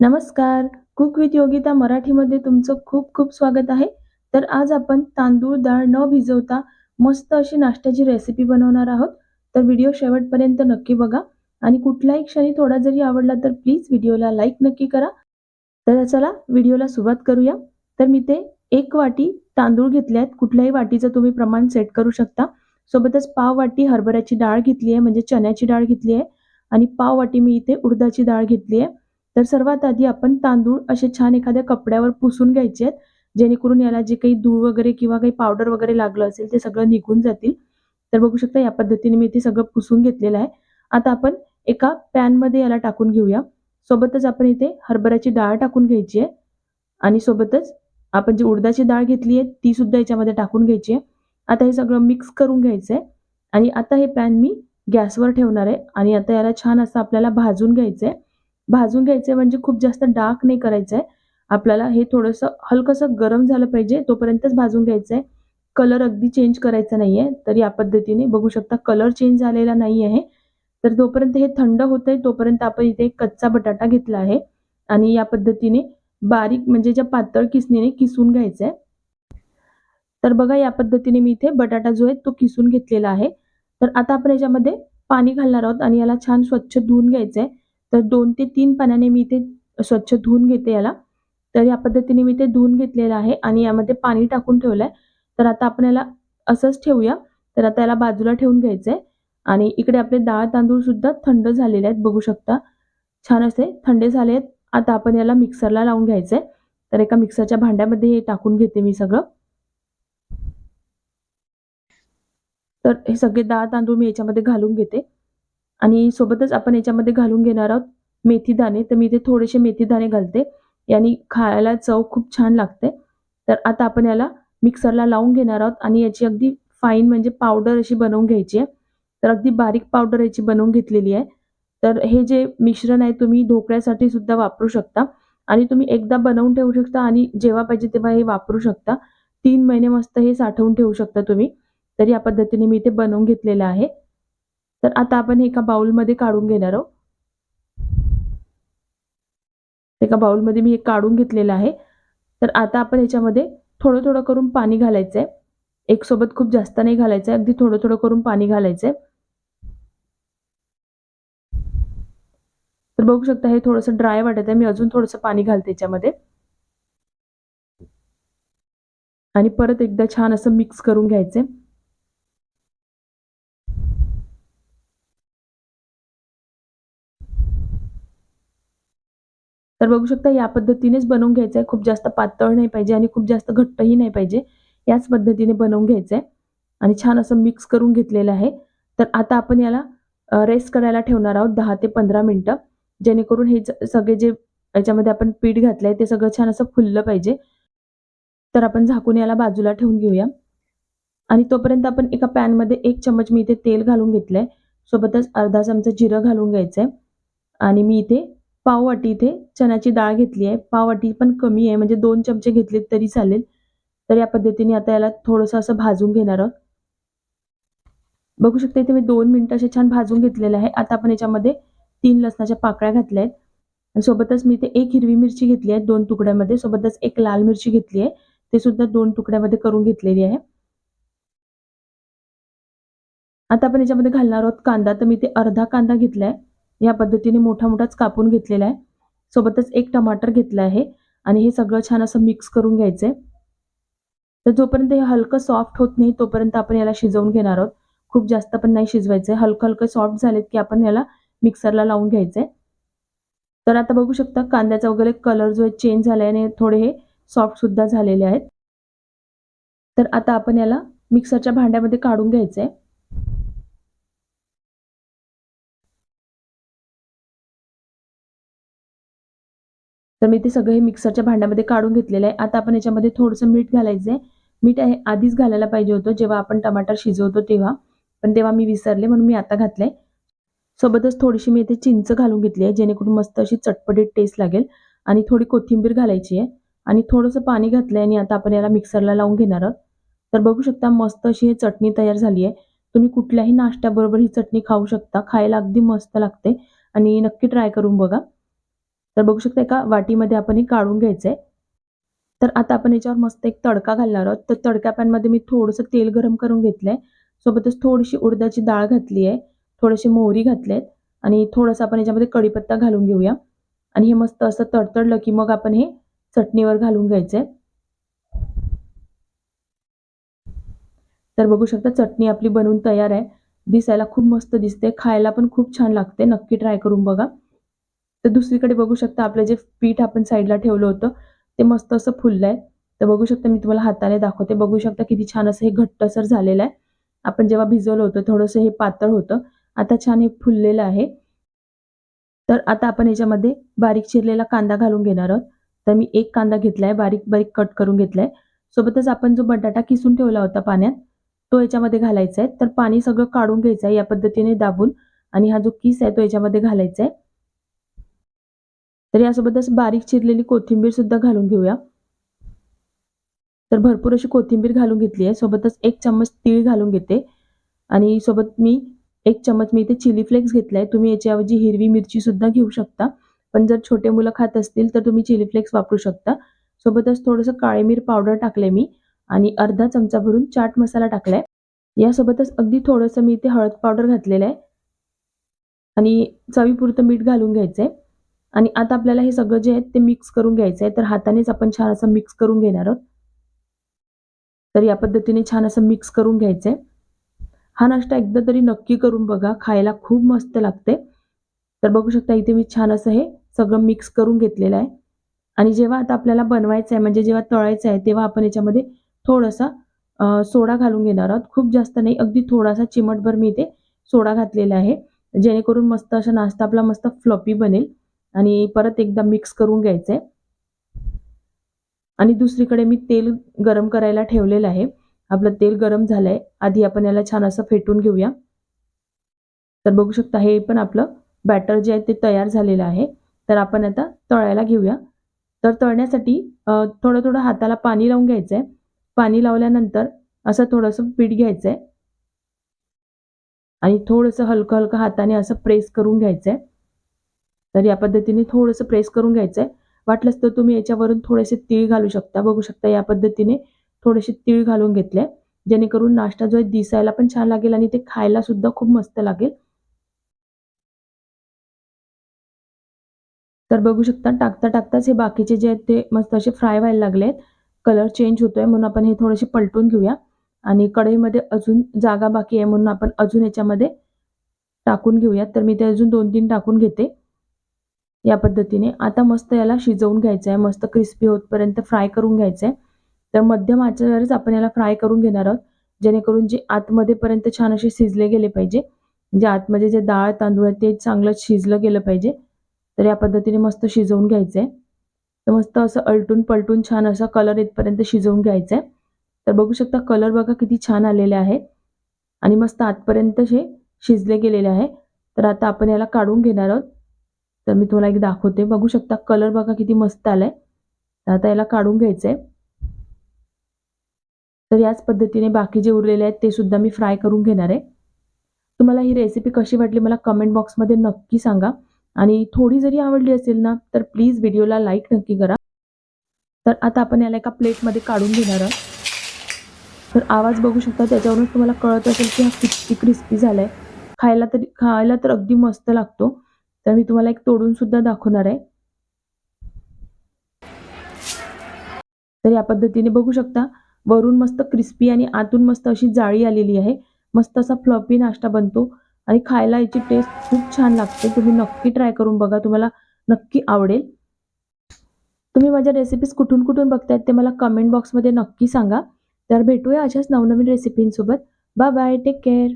नमस्कार. Cook with Yogita मराठीमध्ये तुमचं खूप खूप स्वागत आहे. तर आज आपण तांदूळ, डाळ न भिजवता मस्त अशी नाश्त्याची रेसिपी बनवणार आहोत. तर व्हिडिओ शेवटपर्यंत नक्की बघा आणि कुठल्याही क्षणी थोडा जरी आवडला तर प्लीज व्हिडिओला लाईक नक्की करा. तर चला व्हिडिओला सुरुवात करूया. तर मी ते एक वाटी तांदूळ घेतले आहेत. कुठल्याही वाटीचं तुम्ही प्रमाण सेट करू शकता. सोबतच पाव वाटी हरभऱ्याची डाळ घेतली आहे म्हणजे चण्याची डाळ घेतली आहे आणि पाव वाटी मी इथे उडदाची डाळ घेतली आहे. तर सर्वात आधी आपण तांदूळ असे छान एखाद्या कपड्यावर पुसून घ्यायचे आहेत जेणेकरून याला जे काही धूळ वगैरे किंवा काही पावडर वगैरे लागलं असेल ते सगळं निघून जातील. तर बघू शकता या पद्धतीने मी ते सगळं पुसून घेतलेलं आहे. आता आपण एका पॅनमध्ये याला टाकून घेऊया. सोबतच आपण इथे हरभऱ्याची डाळ टाकून घ्यायची आहे. आणि सोबतच आपण जी उडदाची डाळ घेतली आहे ती सुद्धा याच्यामध्ये टाकून घ्यायची आहे. आता हे सगळं मिक्स करून घ्यायचं आहे. आणि आता हे पॅन मी गॅसवर ठेवणार आहे. आणि आता याला छान असं आपल्याला भाजून घ्यायचं आहे. भाजून घ्यायचं म्हणजे खूप जास्त डार्क नाही करायचं आहे आपल्याला हे थोडंसं हलकंसं गरम झालं पाहिजे तोपर्यंतच भाजून घ्यायचं आहे कलर अगदी चेंज करायचा नाही आहे तर या पद्धतीने. बघू शकता कलर चेंज झालेला नाही आहे. तर जोपर्यंत हे थंड होत आहे तोपर्यंत आपण इथे कच्चा बटाटा घेतला आहे. आणि या पद्धतीने बारीक म्हणजे ज्या पातळ किसणीने किसून घ्यायचं आहे तर बघा या पद्धतीने मी इथे बटाटा जो आहे तो किसून घेतलेला आहे. तर आता आपण याच्यामध्ये पाणी घालणार आहोत आणि याला छान स्वच्छ धुवून घ्यायचं आहे तर दोन ते तीन पाण्याने मी इथे स्वच्छ धुवून घेते याला. तर या पद्धतीने मी ते धुवून घेतलेलं आहे आणि यामध्ये पाणी टाकून ठेवलं आहे तर आता आपण याला असंच ठेवूया. तर आता याला बाजूला ठेवून घ्यायचं आहे आणि इकडे आपले डाळ तांदूळ सुद्धा थंड झालेले आहेत बघू शकता. छान असे थंडे झाले आहेत. आता आपण याला मिक्सरला लावून घ्यायचं आहे तर एका मिक्सरच्या भांड्यामध्ये हे टाकून घेते मी सगळं. तर हे सगळे डाळ तांदूळ मी याच्यामध्ये घालून घेते. आणि सोबतच आपण याच्यामध्ये घालून घेणार आहोत मेथी दाणे. तर मी इथे थोडेसे मेथी दाणे घालते. यांनी खायला चव खूप छान लागते. तर आता आपण याला मिक्सरला लावून घेणार आहोत आणि याची अगदी फाईन म्हणजे पावडर अशी बनवून घ्यायची आहे. तर अगदी बारीक पावडर याची बनवून घेतलेली आहे. तर हे जे मिश्रण आहे तुम्ही ढोकळ्यासाठी सुद्धा वापरू शकता. आणि तुम्ही एकदा बनवून ठेवू शकता आणि जेव्हा पाहिजे तेव्हा हे वापरू शकता. तीन महिने मस्त हे साठवून ठेवू शकता तुम्ही. तर या पद्धतीने मी ते बनवून घेतलेलं आहे. तर आता आपण एका बाउलमध्ये काढून घेणार आहोत. एका बाउलमध्ये मी हे काढून घेतलेलं आहे. तर आता आपण ह्याच्यामध्ये थोडं थोडं करून पाणी घालायचं आहे एक सोबत खूप जास्त नाही घालायचं आहे अगदी थोडं थोडं करून पाणी घालायचं आहे तर बघू शकता हे थोडंसं ड्राय वाटत आहे. मी अजून थोडंसं पाणी घालते याच्यामध्ये. आणि परत एकदा छान असं मिक्स करून घ्यायचंय. तर बघू शकता या पद्धतीनेच बनवून घ्यायचं आहे खूप जास्त पातळ नाही पाहिजे आणि खूप जास्त घट्टही नाही पाहिजे. याच पद्धतीने बनवून घ्यायचं आहे आणि छान असं मिक्स करून घेतलेलं आहे. तर आता आपण याला रेस्ट करायला ठेवणार आहोत दहा ते पंधरा मिनटं. जेणेकरून हे सगळे जे याच्यामध्ये आपण पीठ घातलं आहे ते सगळं छान असं फुललं पाहिजे. तर आपण झाकून याला बाजूला ठेवून घेऊया. आणि तोपर्यंत आपण एका पॅनमध्ये एक चमच मी इथे तेल घालून घेतलं आहे सोबतच अर्धा चमचा जिरं घालून घ्यायचं आहे आणि मी इथे पाववाटी इथे चण्याची डाळ घेतली आहे. पाववाटी पण कमी आहे म्हणजे दोन चमचे घेतले तरी चालेल. तर या पद्धतीने आता याला थोडंसं असं भाजून घेणार आहोत. बघू शकता इथे मी दोन मिनटं असे छान भाजून घेतलेले आहे. आता आपण याच्यामध्ये तीन लसणाच्या पाकळ्या घातल्या आहेत. सोबतच मी इथे एक हिरवी मिरची घेतली आहे दोन तुकड्यामध्ये. सोबतच एक लाल मिरची घेतली आहे. ते सुद्धा दोन तुकड्यामध्ये करून घेतलेली आहे. आता आपण याच्यामध्ये घालणार आहोत कांदा. तर मी ते अर्धा कांदा घेतलाय. या पद्धतीने मोठा मोठाच कापून घेतलेला आहे. सोबतच एक टमाटर घेतला आहे आणि हे सगळं छान असं मिक्स करून घ्यायचंय. तर जोपर्यंत हे हलकं सॉफ्ट होत नाही तोपर्यंत आपण याला शिजवून घेणार आहोत. खूप जास्त पण नाही शिजवायचं आहे हलकं हलकं सॉफ्ट झालेत की आपण याला मिक्सरला लावून घ्यायचं आहे तर आता बघू शकता कांद्याचा वगैरे कलर जो आहे चेंज झाल्याने आणि थोडे हे सॉफ्ट सुद्धा झालेले आहेत. तर आता आपण याला मिक्सरच्या भांड्यामध्ये काढून घ्यायचं आहे तर मी ते सगळे मिक्सरच्या भांड्यामध्ये काढून घेतलेलं आहे. आता आपण याच्यामध्ये थोडंसं मीठ घालायचं आहे. मीठ आहे आधीच घालायला पाहिजे होतं. जेव्हा आपण टमाटर शिजवतो तेव्हा. पण तेव्हा मी विसरले म्हणून मी आता घातलंय. सोबतच थोडीशी मी इथे चिंच घालून घेतली आहे जेणेकरून मस्त अशी चटपटीत टेस्ट लागेल. आणि थोडी कोथिंबीर घालायची आहे. आणि थोडंसं पाणी घातलंय आणि आता आपण याला मिक्सरला लावून घेणार आहोत. तर बघू शकता मस्त अशी ही चटणी तयार झाली आहे. तुम्ही कुठल्याही नाश्त्याबरोबर ही चटणी खाऊ शकता. खायला अगदी मस्त लागते. आणि नक्की ट्राय करून बघा. तर बघू शकता एका वाटीमध्ये आपण हे काढून घ्यायचंय. तर आता आपण याच्यावर मस्त एक तडका घालणार आहोत. तर तडका पॅनमध्ये मी थोडंसं तेल गरम करून घेतलंय. सोबतच थोडीशी उडदाची डाळ घातली आहे. थोडीशी मोहरी घातलेत. आणि थोडंसं आपण याच्यामध्ये कढीपत्ता घालून घेऊया. आणि हे मस्त असं तडतडलं की मग आपण हे चटणीवर घालून घ्यायचंय. तर बघू शकता चटणी आपली बनवून तयार आहे. दिसायला खूप मस्त दिसते. खायला पण खूप छान लागते. नक्की ट्राय करून बघा. तर दुसरीकडे बघू शकता आपलं जे पीठ आपण साईडला ठेवलं होतं ते मस्त असं फुललं आहे तर बघू शकता मी तुम्हाला हाताने दाखवते. बघू शकता किती छान असं हे घट्टसर झालेलं आहे. आपण जेव्हा भिजवलं होतं थोडंसं हे पातळ होतं. आता छान हे फुललेलं आहे. तर आता आपण याच्यामध्ये बारीक चिरलेला कांदा घालून घेणार आहोत. तर मी एक कांदा घेतलाय बारीक बारीक कट करून घेतलाय. सोबतच आपण जो बटाटा किसून ठेवला होता पाण्यात तो याच्यामध्ये घालायचा आहे. तर पाणी सगळं काढून घ्यायचं आहे या पद्धतीने दाबून. आणि हा जो किस आहे तो याच्यामध्ये घालायचा आहे. तर यासोबतच बारीक चिरलेली कोथिंबीर सुद्धा घालून घेऊया. तर भरपूर अशी कोथिंबीर घालून घेतली आहे. सोबतच एक चम्मच तीळ घालून घेते. आणि सोबत मी एक चम्मच मी इथे चिली फ्लेक्स घेतलाय. तुम्ही याच्याऐवजी हिरवी मिरची सुद्धा घेऊ शकता. पण जर छोटे मुलं खात असतील तर तुम्ही चिली फ्लेक्स वापरू शकता. सोबतच थोडंसं काळे मिर पावडर टाकलंय मी. आणि अर्धा चमचा भरून चाट मसाला टाकलाय. यासोबतच अगदी थोडंसं मी इथे हळद पावडर घातलेलं आहे. आणि चवीपुरतं मीठ घालून घ्यायचंय. आणि आता आपल्याला हे सगळं जे आहे ते मिक्स करून घ्यायचं आहे. तर हातानेच आपण छान असं मिक्स करून घेणार आहोत. तर या पद्धतीने छान असं मिक्स करून घ्यायचं आहे. हा नाश्ता एकदा तरी नक्की करून बघा. खायला खूप मस्त लागते. तर बघू शकता इथे मी छान असं हे सगळं मिक्स करून घेतलेलं आहे. आणि जेव्हा आता आपल्याला बनवायचं आहे म्हणजे जेव्हा तळायचं आहे तेव्हा आपण याच्यामध्ये थोडासा सोडा घालून घेणार आहोत. खूप जास्त नाही अगदी थोडासा चिमटभर मी इथे सोडा घातलेला आहे. जेणेकरून मस्त असा नाश्ता आपला मस्त फ्लॉपी बनेल. आणि परत एकदा मिक्स करून घ्यायचं. आहे आणि दुसरीकडे मी तेल गरम करायला ठेवलेलं आहे. आपलं तेल गरम झालंय. आधी आपण याला छान असं फेटून घेऊया. तर बघू शकता हे पण आपलं बॅटर जे आहे ते तयार झालेलं आहे. तर आपण आता तळायला घेऊया. तर तळण्यासाठी थोडं थोडं हाताला पाणी लावून घ्यायचं आहे पाणी लावल्यानंतर असं थोडंसं पीठ घ्यायचं आहे आणि थोडंसं हलकं हलकं हाताने असं प्रेस करून घ्यायचं आहे तर या पद्धतीने थोडंसं प्रेस करून घ्यायचं आहे वाटलंच तर तुम्ही याच्यावरून थोडेसे तीळ घालू शकता. बघू शकता या पद्धतीने थोडेसे तीळ घालून घेतले. जेणेकरून नाश्ता जो आहे दिसायला पण छान लागेल आणि ते खायला सुद्धा खूप मस्त लागेल. तर बघू शकता टाकता टाकताच हे बाकीचे जे आहेत ते मस्त असे फ्राय व्हायला लागले आहेत कलर चेंज होतोय म्हणून आपण हे थोडेसे पलटून घेऊया. आणि कढईमध्ये अजून जागा बाकी आहे म्हणून आपण अजून याच्यामध्ये टाकून घेऊयात. तर मी ते अजून दोन तीन टाकून घेते. या पद्धतीने. आता मस्त याला शिजवून घ्यायचं आहे मस्त क्रिस्पी होतपर्यंत फ्राय करून घ्यायचं आहे तर मध्यम आचेवरच आपण याला फ्राय करून घेणार आहोत. जेणेकरून जे आतमध्येपर्यंत छान असे शिजले गेले पाहिजे. म्हणजे आतमध्ये जे डाळ तांदूळ आहे ते चांगलं शिजलं गेलं पाहिजे. तर या पद्धतीने मस्त शिजवून घ्यायचं आहे तर मस्त असं अलटून पलटून छान असा कलर येतपर्यंत शिजवून घ्यायचं आहे तर बघू शकता कलर बघा किती छान आलेले आहे. आणि मस्त आतपर्यंत हे शिजले गेलेले आहे. तर आता आपण याला काढून घेणार आहोत. तर मी तुम्हाला एक दाखवते. बघू शकता कलर बघा किती मस्त आलाय. तर आता याला काढून घ्यायचंय. तर याच पद्धतीने बाकी जे उरलेले आहेत ते सुद्धा मी फ्राय करून घेणार आहे. तुम्हाला ही रेसिपी कशी वाटली मला कमेंट बॉक्समध्ये नक्की सांगा. आणि थोडी जरी आवडली असेल ना तर प्लीज व्हिडिओला लाईक नक्की करा. तर आता आपण याला एका प्लेटमध्ये काढून घेणार आहोत. तर आवाज बघू शकता त्याच्यावरून तुम्हाला कळत असेल की हा किती क्रिस्पी झालाय. खायला तरी खायला तर अगदी मस्त लागतो. तर मी तुम्हाला एक तोडून सुद्धा दाखवणार आहे. तर या पद्धतीने बघू शकता वरून मस्त क्रिस्पी आणि आतून मस्त अशी जाळी आलेली आहे. मस्त असा फ्लॉपी नाश्ता बनतो आणि खायला याची टेस्ट खूप छान लागते. तुम्ही नक्की ट्राय करून बघा तुम्हाला नक्की आवडेल. तुम्ही माझ्या रेसिपीज कुठून कुठून बघतायत ते मला कमेंट बॉक्समध्ये नक्की सांगा. तर भेटूया अशाच नवनवीन रेसिपींसोबत बाय बाय टेक केअर